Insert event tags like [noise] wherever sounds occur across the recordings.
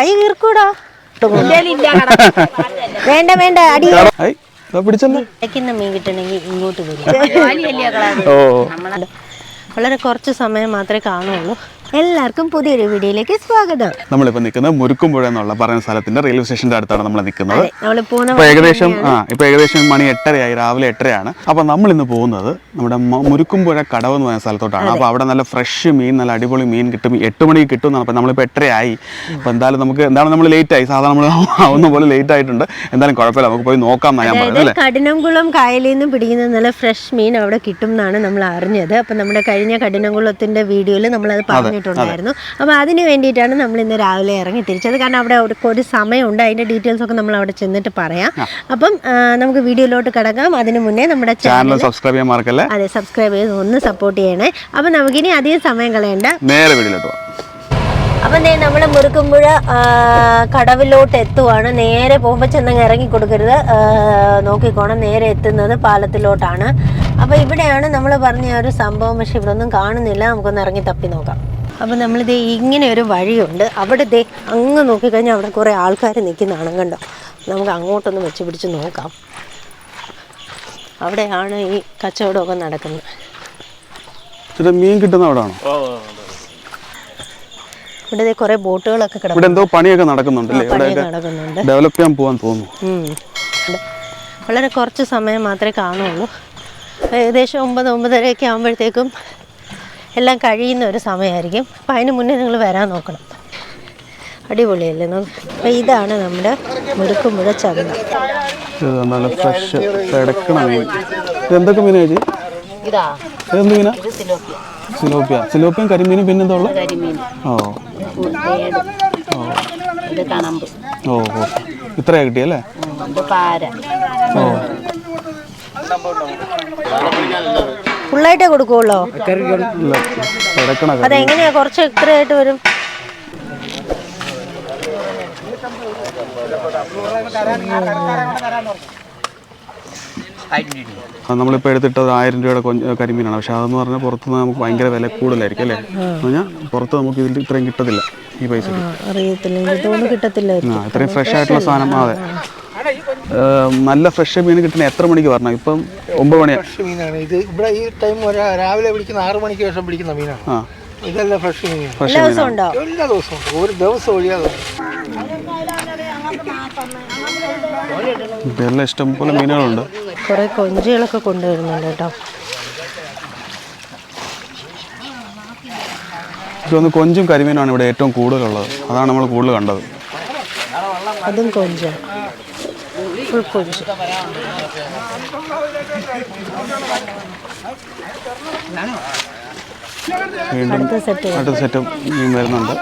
കൈ കീർക്കൂടാ [laughs] വേണ്ട വേണ്ട അടി. മീൻ കിട്ടണമെങ്കിൽ ഇങ്ങോട്ട് വരും. [laughs] ഓ. വളരെ കുറച്ച് സമയം മാത്രമേ കാണുള്ളൂ എല്ലാവർക്കും പുതിയൊരു വീഡിയോയിലേക്ക് സ്വാഗതം. നമ്മളിപ്പോ നിൽക്കുന്നത് മുരുക്കുമ്പുഴ എന്നുള്ള പറയുന്ന സ്ഥലത്തിന്റെ റെയിൽവേ സ്റ്റേഷന്റെ അടുത്താണ് നമ്മൾ നിൽക്കുന്നത്. ഏകദേശം ആ ഇപ്പൊ ഏകദേശം മണി എട്ടരയായി രാവിലെ എട്ടരയാണ്. അപ്പൊ നമ്മൾ ഇന്ന് പോകുന്നത് നമ്മുടെ മുരുക്കുമ്പുഴ കടവ് എന്ന് പറയുന്ന സ്ഥലത്തോട്ടാണ്. അപ്പൊ അവിടെ നല്ല ഫ്രഷ് മീൻ നല്ല അടിപൊളി മീൻ കിട്ടും. എട്ട് മണിക്ക് കിട്ടും എന്നാണ്. അപ്പൊ നമ്മളിപ്പോ എട്ടരയായി. അപ്പൊ എന്തായാലും നമുക്ക് എന്താണ് നമ്മൾ ലേറ്റ് ആയി. സാധാരണ നമ്മൾ [laughs] ആവുന്ന പോലെ ലേറ്റ് ആയിട്ടുണ്ട്. എന്തായാലും കുഴപ്പമില്ല. നമുക്ക് പോയി നോക്കാം ഞാൻ അല്ലേ? കഠിനംകുളം കായലിൽ നിന്ന് പിടിക്കുന്ന നല്ല ഫ്രഷ് മീൻ അവിടെ കിട്ടും എന്നാണ് നമ്മൾ അറിഞ്ഞത്. അപ്പോൾ നമ്മുടെ കഴിഞ്ഞ കഠിനംകുളത്തിന്റെ വീഡിയോയിൽ നമ്മളത് പറഞ്ഞിട്ടുണ്ടായിരുന്നു. അപ്പോൾ അതിന് വേണ്ടിയിട്ടാണ് നമ്മൾ ഇന്ന് രാവിലെ ഇറങ്ങി തിരിച്ചത്. കാരണം അവിടെ ഒരു സമയമുണ്ട്. അതിന്റെ ഡീറ്റെയിൽസ് ഒക്കെ നമ്മൾ അവിടെ ചെന്നിട്ട് പറയാം. അപ്പം നമുക്ക് വീഡിയോയിലോട്ട് കിടക്കാം. അതിന് മുന്നേ നമ്മുടെ ചാനൽ സബ്സ്ക്രൈബ് ചെയ്യാൻ മറക്കല്ലേ? അതെ സബ്സ്ക്രൈബ് ചെയ്ത് ഒന്ന് സപ്പോർട്ട് ചെയ്യണേ. അപ്പം നമുക്കിനി അധികം സമയം കളയണ്ട നേരെ വീട്ടിലോട്ട് അപ്പം ദേ നമ്മൾ മുറുക്കുമ്പുഴ കടവിലോട്ട് എത്തുവാണ്. നേരെ പോകുമ്പോൾ ചെന്നങ്ങ് ഇറങ്ങി കൊടുക്കരുത്. നോക്കിക്കോണം. നേരെ എത്തുന്നത് പാലത്തിലോട്ടാണ്. അപ്പോൾ ഇവിടെയാണ് നമ്മൾ പറഞ്ഞ ഒരു സംഭവം. പക്ഷെ ഇവിടെ ഒന്നും കാണുന്നില്ല. നമുക്കൊന്ന് ഇറങ്ങി തപ്പി നോക്കാം. അപ്പം നമ്മളിത് ഇങ്ങനെ ഒരു വഴിയുണ്ട്. അവിടെ ദേ അങ്ങ് നോക്കിക്കഴിഞ്ഞാൽ അവിടെ കുറേ ആൾക്കാർ നിൽക്കുന്നതാണ് കണ്ടോ? നമുക്ക് അങ്ങോട്ടൊന്ന് വെച്ച് പിടിച്ച് നോക്കാം. അവിടെയാണ് ഈ കച്ചവടമൊക്കെ നടക്കുന്നത്. മീൻ കിട്ടുന്ന അവിടെ ആണോ ഇവിടെ ദേ കുറേ ബോട്ടുകളൊക്കെ കിടക്കും ഇവിടെ എന്തോ പണിയൊക്കെ നടക്കുന്നുണ്ടല്ലേ? നടക്കുന്നുണ്ട്. ഡെവലപ്പ് ചെയ്യാൻ പോകാൻ തോന്നുന്നു. വളരെ കുറച്ച് സമയം മാത്രമേ കാണുള്ളൂ ഏകദേശം ഒമ്പത് ഒമ്പതരയൊക്കെ ആകുമ്പോഴത്തേക്കും എല്ലാം കഴിയുന്ന ഒരു സമയമായിരിക്കും. അപ്പം അതിന് മുന്നേ നിങ്ങൾ വരാൻ നോക്കണം. അടിപൊളിയല്ലേ? അപ്പം ഇതാണ് നമ്മുടെ മുഴുക്കുമുഴ ചന്ത. നല്ല ഫ്രഷ് കിടക്കണ മീൻ. ഇത് എന്തൊക്കെ മീനാ ചേച്ചി? ഇതാ. ഇതെന്ത് മീനാ ഇത് സിലോപ്പിയ. സിലോപ്പിയ. സിലോപ്പിയും കരിമീനും പിന്നെന്താ ഉള്ളത് കരിമീൻ. ഓ. ഓ ഓ. ഇത്രയാ കിട്ടിയല്ലേ ഓ. ഫുള്ളായിട്ടേ കൊടുക്കുള്ളോ. അതെങ്ങനെയാ കുറച്ച് എത്രയായിട്ട് വരും. നമ്മളിപ്പോ നമ്മളിപ്പോൾ എടുത്തിട്ടത് ആയിരം രൂപയുടെ കൊഞ്ച് കരിമീനാണ്. പക്ഷെ അതെന്ന് പറഞ്ഞാൽ പുറത്ത് നമുക്ക് ഭയങ്കര വില കൂടുതലായിരിക്കും അല്ലേ? എന്ന് പറഞ്ഞാൽ പുറത്ത് നമുക്ക് ഇതിൽ ഇത്രയും കിട്ടത്തില്ല ഈ പൈസ അറിയത്തില്ല. ഇത്രയും ഫ്രഷ് ആയിട്ടുള്ള സാധനം അതെ. നല്ല ഫ്രഷ് മീൻ കിട്ടണ എത്ര മണിക്ക് വരണം? ഇപ്പം ഒമ്പത് മണിയാണ് ഫ്രഷ് മീനാണ്. ഇത് ഇവിടെ ഈ ടൈം രാവിലെ പിടിക്കുന്ന ആറ് മണിക്ക് ശേഷം പിടിക്കുന്ന മീനാണ്. ആ. ഇതെല്ലാം ഫ്രഷ് മീൻ ഫ്രഷ് എല്ലാ ദിവസവും ഉണ്ടോ എല്ലാ ദിവസവും ഉണ്ട്. ഒരു ദിവസം ഒഴിയാതെ ഇതെല്ലാം ഇഷ്ടംപോലെ മീനുകളുണ്ട്. കുറേ കൊഞ്ചുകളൊക്കെ കൊണ്ടുവരുന്നുണ്ട് കേട്ടോ. തോന്നുന്നു കൊഞ്ചും കരിമീനാണ് ഇവിടെ ഏറ്റവും കൂടുതലുള്ളത്. അതാണ് നമ്മൾ കൂടുതൽ കണ്ടത്. അതും കൊഞ്ച്. ഫുൾ കൊഞ്ച് വീണ്ടും അടുത്ത സെറ്റും മീൻ വരുന്നുണ്ട്.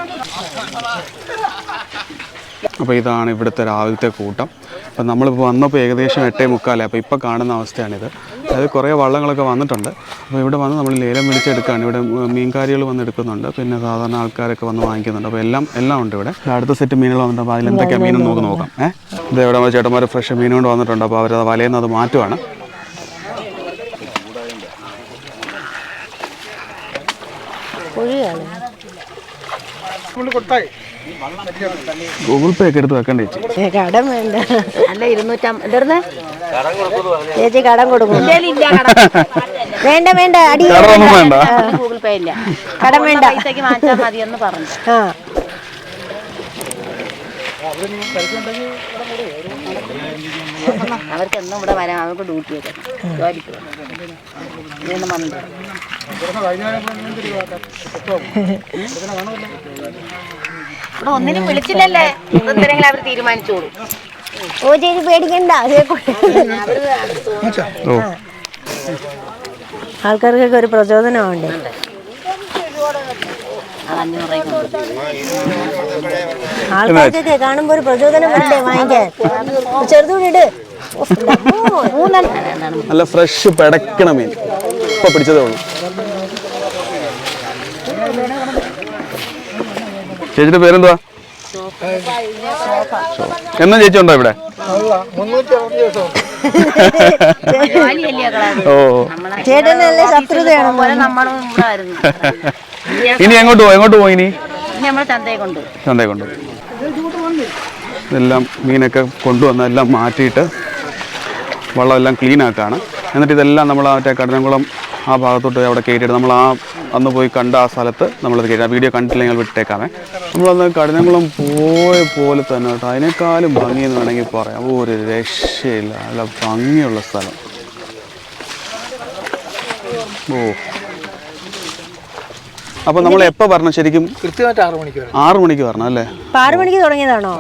അപ്പോൾ ഇതാണ് ഇവിടുത്തെ രാവിലത്തെ കൂട്ടം. അപ്പം നമ്മളിപ്പോൾ വന്നപ്പോൾ ഏകദേശം എട്ടേ മുക്കാലേ. അപ്പോൾ ഇപ്പോൾ കാണുന്ന അവസ്ഥയാണിത്. അതായത് കുറേ വള്ളങ്ങളൊക്കെ വന്നിട്ടുണ്ട്. അപ്പോൾ ഇവിടെ വന്ന് നമ്മൾ ലേലം വിളിച്ചെടുക്കുകയാണ് ഇവിടെ മീൻകാരികൾ വന്ന് എടുക്കുന്നുണ്ട്. പിന്നെ സാധാരണ ആൾക്കാരൊക്കെ വന്ന് വാങ്ങിക്കുന്നുണ്ട്. അപ്പോൾ എല്ലാം എല്ലാം ഉണ്ട് ഇവിടെ. അടുത്ത സെറ്റ് മീനുകൾ വന്നിട്ടുണ്ട്. അപ്പോൾ അതിൽ എന്തൊക്കെയാണ് മീനെന്ന് നമുക്ക് നോക്കാം ഏഹ് ഇത് ഇവിടെ ചേട്ടന്മാർ ഫ്രഷ് മീൻ കൊണ്ട് വന്നിട്ടുണ്ട്. അപ്പോൾ അവരത് വലയിൽ നിന്ന് അത് മാറ്റുവാണ് കൊടുത്തായി. ഗൂഗിൾ പേ ഒക്കെ എടുത്ത് വെക്കണ്ടേ ചേച്ചി? കടം വേണ്ട. അല്ല ഇരുന്നൂറ്റം എന്തരുന്ന് ചേച്ചി കടം കൊടുക്കും. ഇല്ല കട വേണ്ട വേണ്ട അടി വേണ്ട. ഗൂഗിൾ പേ ഇല്ല. കടം വേണ്ട. പൈസക്ക് മതി എന്ന് പറഞ്ഞു. ആ. അവർക്ക് എന്നും ഇവിടെ വരാം അവർക്ക് ഡ്യൂട്ടി ഒക്കെ. ജോലിക്ക് വന്നില്ല. ഇവിടെ ഒന്നിനും വിളിച്ചില്ലല്ലേ? എന്തെങ്കിലും അവർ തീരുമാനിച്ചോളൂ. ഓ ചേച്ചി പേടിക്കണ്ട ആൾക്കാർക്കൊക്കെ ഒരു പ്രചോദനമുണ്ട്. ആൾക്കാർക്കൊക്കെ കാണുമ്പോ ഒരു പ്രചോദനം വേണ്ടേ വാങ്ങിക്കാൻ? മൂന്നെണ്ണം. നല്ല ഫ്രഷ് പിടക്കണ മീൻ ഇപ്പൊ പിടിച്ചതേ ഉള്ളൂ. ചേച്ചിയുടെ പേരെന്തുവാ? എന്നാ ചേച്ചി ഉണ്ടോ ഇവിടെ? ഓ. ചേട്ടനല്ലേ [laughs] ഇനി എങ്ങോട്ട് പോകും എങ്ങോട്ട് പോയി ഇനി? ചന്തയെ കൊണ്ട്. ഇതെല്ലാം മീനൊക്കെ കൊണ്ടുവന്ന എല്ലാം മാറ്റിയിട്ട് വെള്ളമെല്ലാം ക്ലീൻ ആക്കുകയാണ് എന്നിട്ട് ഇതെല്ലാം നമ്മൾ ആ മറ്റേ കടനംകുളം ആ ഭാഗത്തോട്ട് അവിടെ കയറ്റിയിട്ട് നമ്മൾ ആ അന്ന് പോയി കണ്ട ആ സ്ഥലത്ത് നമ്മളത് കയറ്റി. ആ വീഡിയോ കണ്ടിട്ടില്ലെങ്കിൽ വിട്ടേക്കാമേ. നമ്മളന്ന് കടനംകുളം പോയ പോലെ തന്നെ കേട്ടോ. അതിനേക്കാളും ഭംഗിയെന്ന് വേണമെങ്കിൽ പറയാം. ഒരു രക്ഷയില്ല. നല്ല ഭംഗിയുള്ള സ്ഥലം. ഓ. അപ്പൊ നമ്മൾ എപ്പോ പറഞ്ഞു ശരിക്കും? കൃത്യമായിട്ട് ആറ് മണിക്ക് ആറു മണിക്ക് പറഞ്ഞു അല്ലേ? ആറു മണിക്ക് തുടങ്ങിയതാണോ?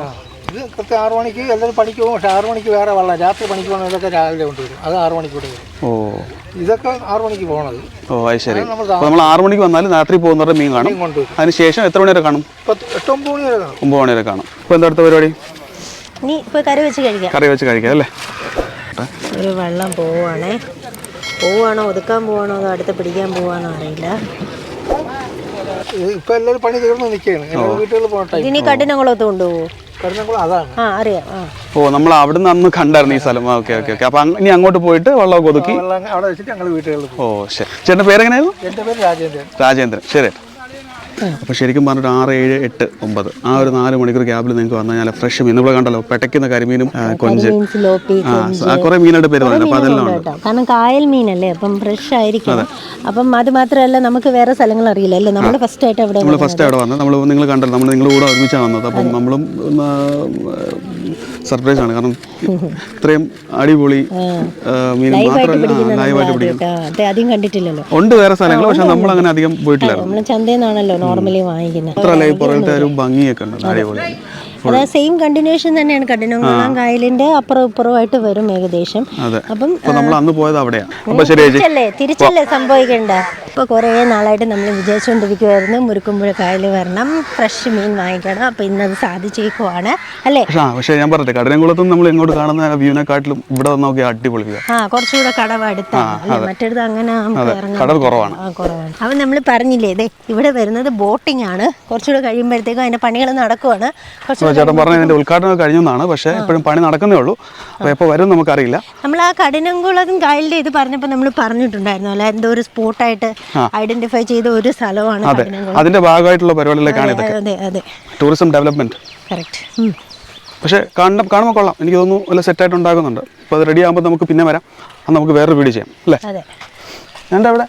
ഇത് കൃത്യം ആറു മണിക്ക് എല്ലാവരും പണിക്ക് പോകും. പക്ഷെ ആറു മണിക്ക് വേറെ വെള്ളം. രാത്രി പണിക്ക് പോകണം ഇതൊക്കെ രാവിലെ കൊണ്ടുവരും. അത് ആറു മണിക്ക് കൂടെ വരും. ഓ. ഇതൊക്കെ ആറു മണിക്ക് പോകണത് ഓ അത് ശരി. നമ്മൾ അപ്പോൾ നമ്മൾ ആറു മണിക്ക് വന്നാലും രാത്രി പോകുന്നവരുടെ മീൻ കാണും. മീൻ കൊണ്ടുവരും. അതിന് ശേഷം എത്ര മണി വരെ കാണും പത്ത് എട്ടൊമ്പത് മണി വരെ കാണും. ഒമ്പത് മണി വരെ കാണും. ഇപ്പോൾ എന്താ അടുത്ത പരിപാടി? നീ ഇപ്പൊ കറി വെച്ച് കഴിക്കാം. കറി വെച്ച് കഴിക്കാം അല്ലേ? ഒരു വെള്ളം പോവാണേ പോവാണോ ഒതുക്കാൻ പോവാണോ അതോ അടുത്ത് പിടിക്കാൻ പോവാണോ അറിയില്ല. ഇത് ഇപ്പൊ എല്ലാവരും പണി തീർന്ന് നിൽക്കുകയാണ്. വീട്ടുകളിൽ പോകട്ടെ ടൈം ഇതിനി കൊണ്ടുപോകും അതാണ്. ആ അറിയാം ആ. ഓ നമ്മൾ അവിടെ നിന്ന് അന്ന് കണ്ടായിരുന്നു ഈ സ്ഥലം. Okay okay okay. അപ്പൊ ഇനി അങ്ങോട്ട് പോയിട്ട് വെള്ളമൊക്കെ ഒതുക്കി. വെള്ളം അവിടെ വെച്ചിട്ട് ഞങ്ങൾ വീട്ടുകളിൽ പോകും ഓ ശരി. ചേട്ടന്റെ പേരെങ്ങനെയായിരുന്നു? പേര് രാജേന്ദ്രൻ. രാജേന്ദ്രൻ. ശരി. അപ്പോൾ ശരിക്കും പറഞ്ഞിട്ട് ആറ് ഏഴ് എട്ട് ഒമ്പത്. ആ ഒരു നാല് മണിക്കൂർ ക്യാബിൽ നിങ്ങൾക്ക് വന്നു കഴിഞ്ഞാൽ ഫ്രഷ് മീൻ. നമ്മൾ കണ്ടല്ലോ പെട്ടയ്ക്കുന്ന കരിമീനും കൊഞ്ച്. ആ കുറേ മീനായിട്ട് പേര് പറഞ്ഞു അപ്പോൾ അതെല്ലാം ഉണ്ട് കാരണം കായൽ മീനല്ലേ? അപ്പം ഫ്രഷ് ആയിരിക്കും അപ്പം അത് മാത്രമല്ല നമുക്ക് വേറെ സ്ഥലങ്ങൾ അറിയില്ല അല്ലേ? നമ്മൾ ഫസ്റ്റ് ആയിട്ട് അവിടെ നമ്മൾ ഫസ്റ്റ് അവിടെ വന്നത്. നമ്മൾ നിങ്ങൾ കണ്ടല്ലോ നമ്മൾ നിങ്ങളുടെ കൂടെ ഒരുമിച്ചാണ് വന്നത്. അപ്പം നമ്മളും സർപ്രൈസ് ആണ്. കാരണം ഇത്രയും അടിപൊളി മീൻ മാത്രമല്ല ലൈവായിട്ട് പിടിക്കും ഉണ്ട് വേറെ സ്ഥലങ്ങൾ പക്ഷെ നമ്മൾ അങ്ങനെ അധികം പോയിട്ടില്ല. നമ്മൾ ചന്തയിൽ നിന്നാണല്ലോ നോർമലി വാങ്ങിക്കുന്നത് മാത്രമല്ല ഈ പുറത്തെ ഒരു ഭംഗിയൊക്കെ ഉണ്ട് അടിപൊളി. അതാ സെയിം കണ്ടിന്യൂഷൻ തന്നെയാണ് കഠിനംകുളം കായലിന്റെ അപ്പുറം ഇപ്പുറമായിട്ട് വരും ഏകദേശം. അപ്പം നമ്മൾ അന്ന് പോയത് അവിടെയാണ് തിരിച്ചല്ലേ? തിരിച്ചല്ലേ സംഭവിക്കണ്ട? ഇപ്പൊ കുറേ നാളായിട്ട് നമ്മൾ വിചാരിച്ചുകൊണ്ടിരിക്കുവായിരുന്നു മുരുക്കുമ്പുഴ കായൽ വരണം ഫ്രഷ് മീൻ വാങ്ങിക്കണം. അപ്പൊ ഇന്നത് സാധിച്ചേക്കുവാണ്. അല്ലേ? പക്ഷേ ഞാൻ പറഞ്ഞു കഠിനംകുളത്ത് നമ്മൾ എങ്ങോട്ട് കാണുന്ന വ്യൂവിനെക്കാട്ടിലും ഇവിടെ നോക്കി അടിപൊളി ആ. കുറച്ചുകൂടെ കടവ് അടുത്താണ്. മറ്റടുത്ത് അങ്ങനെ കടവ് കുറവാണ്. കുറവാണ്. അപ്പം നമ്മൾ പറഞ്ഞില്ലേ ഇതേ ഇവിടെ വരുന്നത് ബോട്ടിംഗ് ആണ് കുറച്ചുകൂടെ കഴിയുമ്പോഴത്തേക്കും അതിന്റെ പണികൾ നടക്കുവാണ്. കുറച്ച് ചേട്ടൻ പറഞ്ഞ ഇതിന്റെ ഉദ്ഘാടനം കഴിഞ്ഞതാണ് പക്ഷേ ഇപ്പോഴും പണി നടക്കുന്നേ ഉള്ളൂ. അപ്പോൾ എപ്പോൾ വരും നമുക്കറിയില്ല. നമ്മൾ ആ കഠിനംകുളം കായലിന്റെ ഇത് പറഞ്ഞപ്പോൾ നമ്മൾ പറഞ്ഞിട്ടുണ്ടായിരുന്നു അല്ലെ? എന്തോ ഒരു സ്പോട്ടായിട്ട് ഐഡന്റിഫൈ ചെയ്ത ഒരു സ്ഥലമാണ് അതിന്റെ ഭാഗമായിട്ടുള്ള പരിപാടികളിലേക്കാണ് ഇതൊക്കെ. ടൂറിസം ഡെവലപ്മെന്റ് കറക്റ്റ് പക്ഷേ കാണണം കാണുമ്പോൾ കൊള്ളാം. എനിക്ക് തോന്നുന്നു വല്ല സെറ്റായിട്ട് ഉണ്ടാകുന്നുണ്ട്. അപ്പോൾ അത് റെഡി ആകുമ്പോൾ നമുക്ക് പിന്നെ വരാം. അത് നമുക്ക് വേറൊരു വീട് ചെയ്യാം. അല്ലേ? ഞാൻ അവിടെ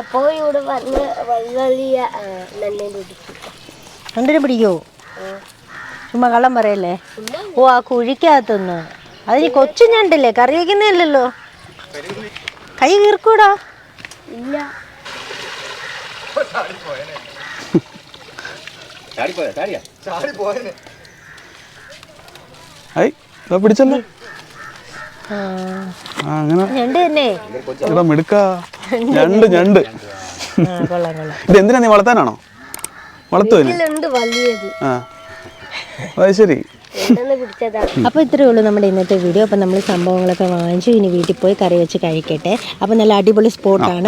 എപ്പോഴും ഇവിടെ വന്ന് വള്ളിയ പിടിക്കോ? ചുമ്മാ കള്ളം പറയല്ലേ? ഓ ആ കുഴിക്കകത്തൊന്ന്. അത് ഈ കൊച്ചു ഞണ്ടല്ലേ? കറി വയ്ക്കുന്നതല്ലല്ലോ കൈ കീർക്കൂടാ. ഇല്ല. പിടിച്ചല്ലേ അങ്ങനെ. ഞണ്ട് തന്നെ. എടാ മിടുക്ക. ഞണ്ട്. ഞണ്ട് ഇത് എന്തിനാ നീ വളർത്താനാണോ? ആ. അത് ശരി. അപ്പോൾ ഇത്രയേ ഉള്ളൂ നമ്മുടെ ഇന്നത്തെ വീഡിയോ അപ്പോൾ നമ്മൾ സംഭവങ്ങളൊക്കെ വാങ്ങിച്ചു. ഇനി വീട്ടിൽ പോയി കറി വെച്ച് കഴിക്കട്ടെ. അപ്പോൾ നല്ല അടിപൊളി സ്പോട്ടാണ്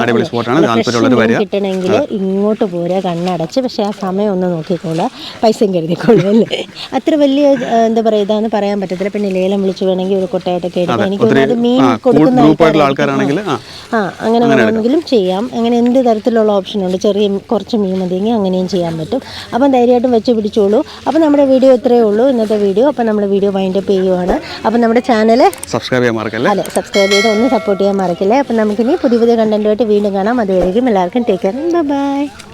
കിട്ടണമെങ്കിൽ ഇങ്ങോട്ട് പോരാ കണ്ണടച്ച്. പക്ഷേ ആ സമയം ഒന്ന് നോക്കിക്കോളുക പൈസയും കരുതിക്കോളൂ അല്ലേ? അത്ര വലിയ എന്താ പറയുക ഇതാന്ന് പറയാൻ പറ്റത്തില്ല. പിന്നെ ലേലം വിളിച്ചു വേണമെങ്കിൽ ഒരു കൊട്ടയായിട്ടൊക്കെ എടുക്കാം. എനിക്ക് തോന്നുന്നത് മീൻ കൊടുക്കുന്ന. ആൾക്കാരാണെങ്കിൽ ആ ആ അങ്ങനെ വേണമെങ്കിലും ചെയ്യാം. അങ്ങനെ എന്ത് തരത്തിലുള്ള ഓപ്ഷൻ ഉണ്ട്? ചെറിയ കുറച്ച് മീൻ മതിയെങ്കിൽ അങ്ങനെയും ചെയ്യാൻ പറ്റും. അപ്പം ധൈര്യമായിട്ടും വെച്ച് പിടിച്ചോളൂ. അപ്പം നമ്മുടെ വീഡിയോ ഇത്രയേ ഉള്ളൂ. ഇന്നത്തെ വീഡിയോ അപ്പം നമ്മൾ വീഡിയോ വൈൻഡ് അപ്പ് ചെയ്യുവാണ്. അപ്പോൾ നമ്മുടെ ചാനൽ സബ്സ്ക്രൈബ് ചെയ്യാൻ മറക്കല്ലേ? അതെ സബ്സ്ക്രൈബ് ചെയ്ത് ഒന്ന് സപ്പോർട്ട് ചെയ്യാൻ മറക്കില്ലേ? അപ്പോൾ നമുക്കിനി പുതിയ പുതിയ കണ്ടന്റുമായിട്ട് വീണ്ടും കാണാം. അതുവരെയും എല്ലാവർക്കും ടേക്ക് കെയർ ബൈ